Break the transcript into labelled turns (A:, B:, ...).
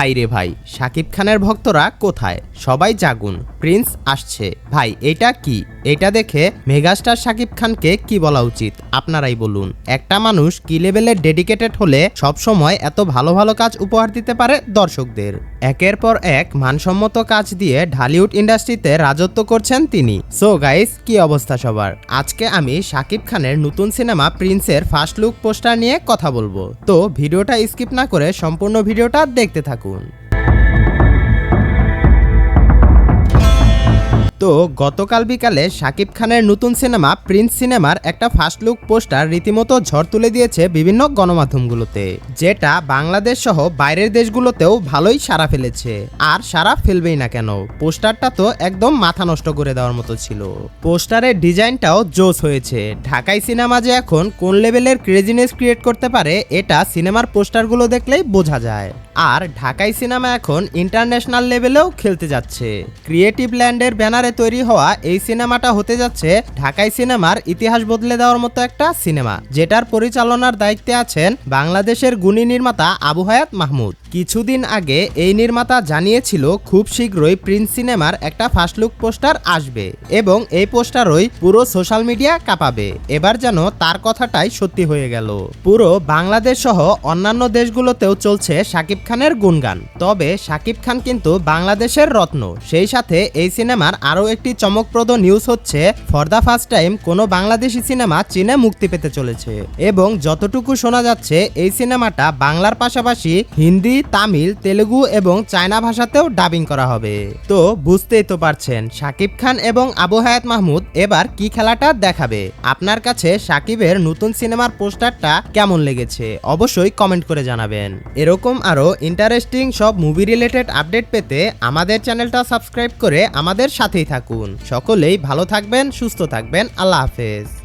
A: ভাই রে ভাই, সাকিব খানের ভক্তরা কোথায়? সবাই জাগুন। প্রিন্স আসছে। ভাই, এটা কি? এটা দেখে মেগাস্টার শাকিব খানকে কি বলা উচিত? আপনারাই বলুন, একটা মানুষ কি লেভেলের ডেডিকেটেড হলে সবসময় এত ভালো ভালো কাজ উপহার দিতে পারে দর্শকদের? একের পর এক মানসম্মত কাজ দিয়ে ঢালিউড ইন্ডাস্ট্রিতে রাজত্ব করছেন তিনি। সো গাইস কি অবস্থা সবার? আজকে আমি শাকিব খানের নতুন সিনেমা প্রিন্সের ফার্স্ট লুক পোস্টার নিয়ে কথা বলব। তো, ভিডিওটা স্কিপ না করে সম্পূর্ণ ভিডিওটা দেখতে থাকুন। তো গতকাল বিকালে শাকিব খানের নতুন সিনেমা প্রিন্স সিনেমার একটা ফার্স্ট লুক পোস্টার রীতিমতো ঝড় তুলে দিয়েছে বিভিন্ন গণমাধ্যমগুলোতে, যেটা বাংলাদেশ সহ বাইরের দেশগুলোতেও ভালোই সারা ফেলেছে। আর সারা ফেলবেই না কেন, পোস্টারটা তো একদম মাথা নষ্ট করে দেওয়ার মতো ছিল। পোস্টারের ডিজাইনটাও জোস হয়েছে। ঢাকাই সিনেমা যে এখন কোন লেভেলের ক্রেজিনেস ক্রিয়েট করতে পারে, এটা সিনেমার পোস্টারগুলো দেখলেই বোঝা যায়। আর ঢাকাই সিনেমা এখন ইন্টারন্যাশনাল লেভেলেও খেলতে যাচ্ছে। ক্রিয়েটিভ ল্যান্ডের ব্যানারে তৈরি হওয়া এই সিনেমাটা হতে যাচ্ছে ঢাকাই সিনেমার ইতিহাস বদলে দেওয়ার মতো একটা সিনেমা, যেটার পরিচালনার দায়িত্বে আছেন বাংলাদেশের গুণী নির্মাতা আবু হায়াত মাহমুদ। কিছুদিন আগে এই নির্মাতা জানিয়েছিল, খুব শীঘ্রই প্রিন্স সিনেমার একটা ফার্স্ট লুক পোস্টার আসবে এবং এই পোস্টারই পুরো সোশ্যাল মিডিয়া কাঁপাবে। এবার যেন তার কথাটাই সত্যি হয়ে গেল। পুরো বাংলাদেশ সহ অন্যান্য দেশগুলোতেও চলছে শাকিব খানের গুণগান। তবে শাকিব খান কিন্তু বাংলাদেশের রত্ন। সেই সাথে এই সিনেমার আরও একটি চমকপ্রদ নিউজ হচ্ছে ফর দ্য ফার্স্ট টাইম কোনো বাংলাদেশি সিনেমা চীনে মুক্তি পেতে চলেছে। এবং যতটুকু শোনা যাচ্ছে, এই সিনেমাটা বাংলার পাশাপাশি হিন্দি তামিল, তেলেগু এবং চায়না ভাষাতেও ডাবিং করা হবে। তো বুঝতেই তো পারছেন শাকিব খান এবং আবু হায়াত মাহমুদ এবার কি খেলাটা দেখাবে? আপনার কাছে শাকিবের নতুন সিনেমার পোস্টারটা কেমন লেগেছে? অবশ্যই কমেন্ট করে জানাবেন। এরকম আরও ইন্টারেস্টিং সব মুভি রিলেটেড আপডেট পেতে আমাদের চ্যানেলটা সাবস্ক্রাইব করে আমাদের সাথেই থাকুন। সকলেই ভালো থাকবেন, সুস্থ থাকবেন। আল্লাহ হাফেজ।